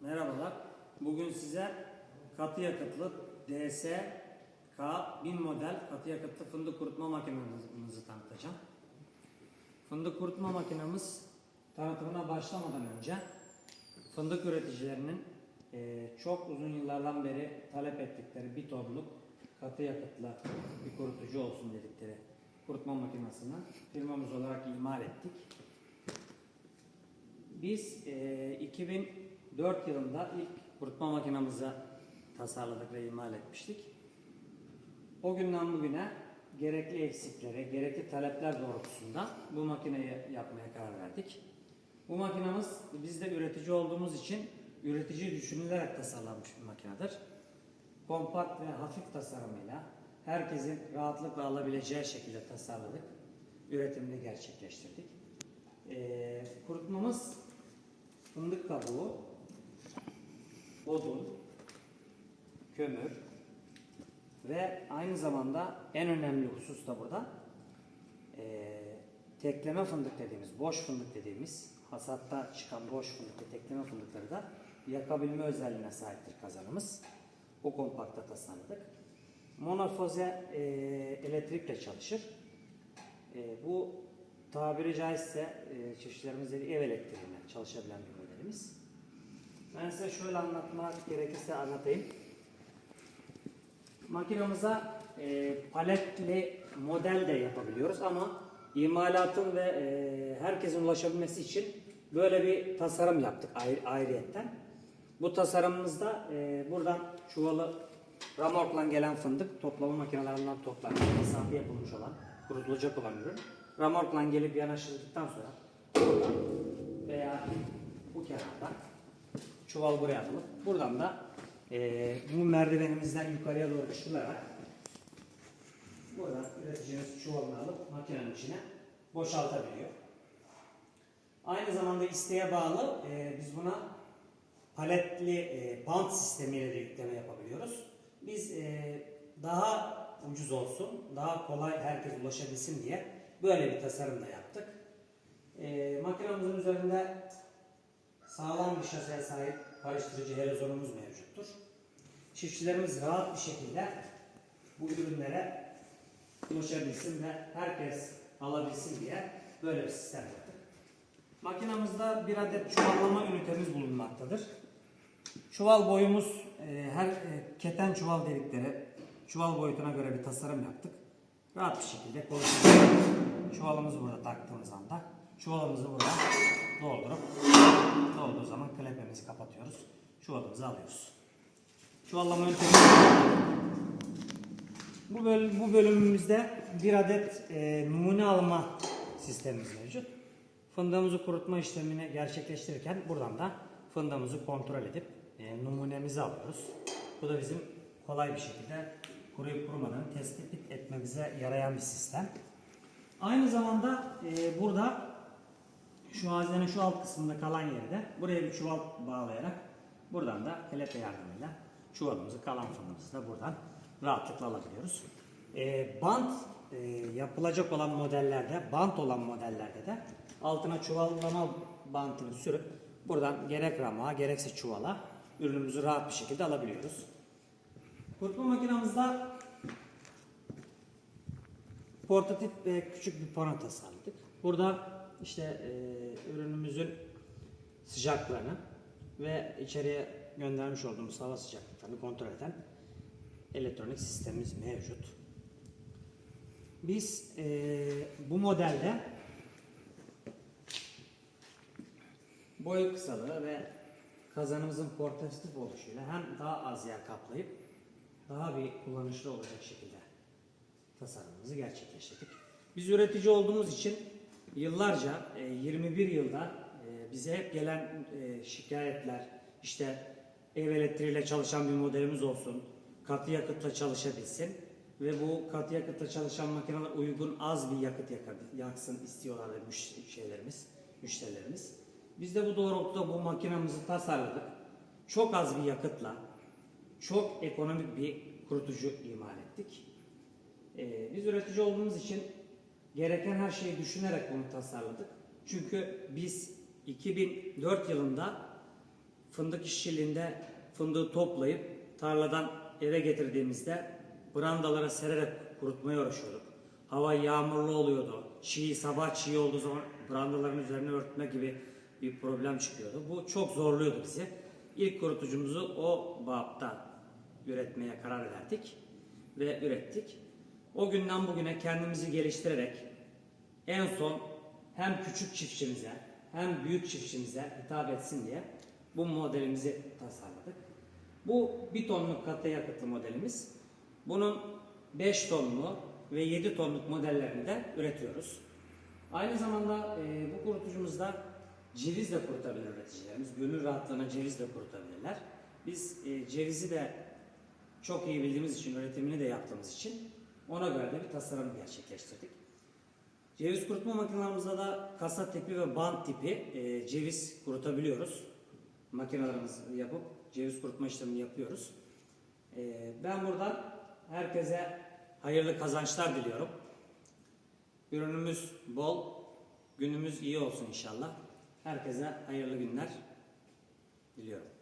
Merhabalar. Bugün size katı yakıtlı DS K1000 model katı yakıtlı fındık kurutma makinemizi tanıtacağım. Fındık kurutma makinemiz tanıtımına başlamadan önce fındık üreticilerinin eee, çok uzun yıllardan beri talep ettikleri bir tonluk katı yakıtlı bir kurutucu olsun dedikleri kurutma makinesini firmamız olarak imal ettik. Biz e, 2004 yılında ilk kurutma makinamızı tasarladık ve imal etmiştik. O günden bugüne gerekli eksiklere, gerekli talepler doğrultusunda bu makineyi yapmaya karar verdik. Bu makinamız biz de üretici olduğumuz için üretici düşünülerek tasarlanmış bir makinedir. Kompakt ve hafif tasarımıyla herkesin rahatlıkla alabileceği şekilde tasarladık. Üretimini gerçekleştirdik. Ee, kurutmamız fındık kabuğu, odun, kömür ve aynı zamanda en önemli husus da burada ee, tekleme fındık dediğimiz, boş fındık dediğimiz hasatta çıkan boş fındık ve tekleme fındıkları da yakabilme özelliğine sahiptir kazanımız. O kompakta tasarladık. Monofoze ee, elektrikle çalışır. E, bu tabiri caizse e, çiftçilerimiz dediği ev elektriğine çalışabilen bir modelimiz. Ben size şöyle anlatmak gerekirse anlatayım. Makinamıza e, paletli model de yapabiliyoruz ama imalatın ve e, herkesin ulaşabilmesi için böyle bir tasarım yaptık ayrı, ayrıyetten. Bu tasarımımızda e, buradan çuvalı ramorkla gelen fındık toplama makinelerinden toplanıyor. Mesafe yapılmış olan, kurutulacak olan ürün. Ramorkla gelip yanaştırdıktan sonra buradan çuval buraya atılıp buradan da e, bu merdivenimizden yukarıya doğru çıkılarak buradan üreticimiz çuvalını alıp makinenin içine boşaltabiliyor. Aynı zamanda isteğe bağlı e, biz buna paletli e, bant sistemiyle de yükleme yapabiliyoruz. Biz e, daha ucuz olsun, daha kolay herkes ulaşabilsin diye böyle bir tasarım da yaptık. E, makinamızın üzerinde sağlam bir şaseye sahip karıştırıcı helezonumuz mevcuttur. Çiftçilerimiz rahat bir şekilde bu ürünlere ulaşabilsin ve herkes alabilsin diye böyle bir sistem yaptık. Makinamızda bir adet çuvallama ünitemiz bulunmaktadır. Çuval boyumuz e, her e, keten çuval delikleri çuval boyutuna göre bir tasarım yaptık. Rahat bir şekilde. Çuvalımızı burada taktığımız anda çuvalımızı burada doldurup dolduğu zaman klepemizi kapatıyoruz. Çuvalımızı alıyoruz. Çuvallama ünitemiz bu, böl- bu bölümümüzde bir adet e, numune alma sistemimiz mevcut. Fındığımızı kurutma işlemini gerçekleştirirken buradan da fındığımızı kontrol edip e, numunemizi alıyoruz. Bu da bizim kolay bir şekilde kuruyup kurumadığını tespit etmemize yarayan bir sistem. Aynı zamanda e, burada şu hazinenin şu alt kısmında kalan yerde buraya bir çuval bağlayarak buradan da kelepçe yardımıyla çuvalımızı kalan fındığımızı da buradan rahatlıkla alabiliyoruz. E, bant e, yapılacak olan modellerde, bant olan modellerde de altına çuvallama bantını sürüp buradan gerek rama gerekse çuvala ürünümüzü rahat bir şekilde alabiliyoruz. Kurutma makinamızda portatif ve küçük bir pano tasarladık. Burada işte e, ürünümüzün sıcaklığını ve içeriye göndermiş olduğumuz hava sıcaklıklarını kontrol eden elektronik sistemimiz mevcut. Biz e, bu modelde boy kısalığı ve kazanımızın portatif oluşuyla hem daha az yer kaplayıp daha bir kullanışlı olacak şekilde tasarımımızı gerçekleştirdik. Biz üretici olduğumuz için yıllarca, e, 21 yılda e, bize hep gelen e, şikayetler, işte ev elektriğiyle çalışan bir modelimiz olsun, katı yakıtla çalışabilsin ve bu katı yakıtla çalışan makineler uygun az bir yakıt yaksın istiyorlar müş- şeylerimiz, müşterilerimiz. Biz de bu doğrultuda bu makinemizi tasarladık. Çok az bir yakıtla, çok ekonomik bir kurutucu imal ettik. Ee, biz üretici olduğumuz için gereken her şeyi düşünerek bunu tasarladık. Çünkü biz 2004 yılında fındık işçiliğinde fındığı toplayıp tarladan eve getirdiğimizde brandalara sererek kurutmaya uğraşıyorduk. Hava yağmurlu oluyordu. Çiğ, sabah çiğ olduğu zaman brandaların üzerine örtme gibi bir problem çıkıyordu. Bu çok zorluyordu bizi. İlk kurutucumuzu o bapta üretmeye karar verdik ve ürettik. O günden bugüne kendimizi geliştirerek en son hem küçük çiftçimize hem büyük çiftçimize hitap etsin diye bu modelimizi tasarladık. Bu 1 tonluk katı yakıtlı modelimiz. Bunun 5 tonlu ve 7 tonluk modellerini de üretiyoruz. Aynı zamanda e, bu kurutucumuzda ceviz de kurutabilir üreticilerimiz. Gönül rahatlığına ceviz de kurutabilirler. Biz e, cevizi de çok iyi bildiğimiz için, üretimini de yaptığımız için ona göre de bir tasarım gerçekleştirdik. Ceviz kurutma makinelerimizde da kasa tipi ve bant tipi e, ceviz kurutabiliyoruz. Makinelerimizi yapıp ceviz kurutma işlemini yapıyoruz. E, ben buradan herkese hayırlı kazançlar diliyorum. Ürünümüz bol, günümüz iyi olsun inşallah. Herkese hayırlı günler diliyorum.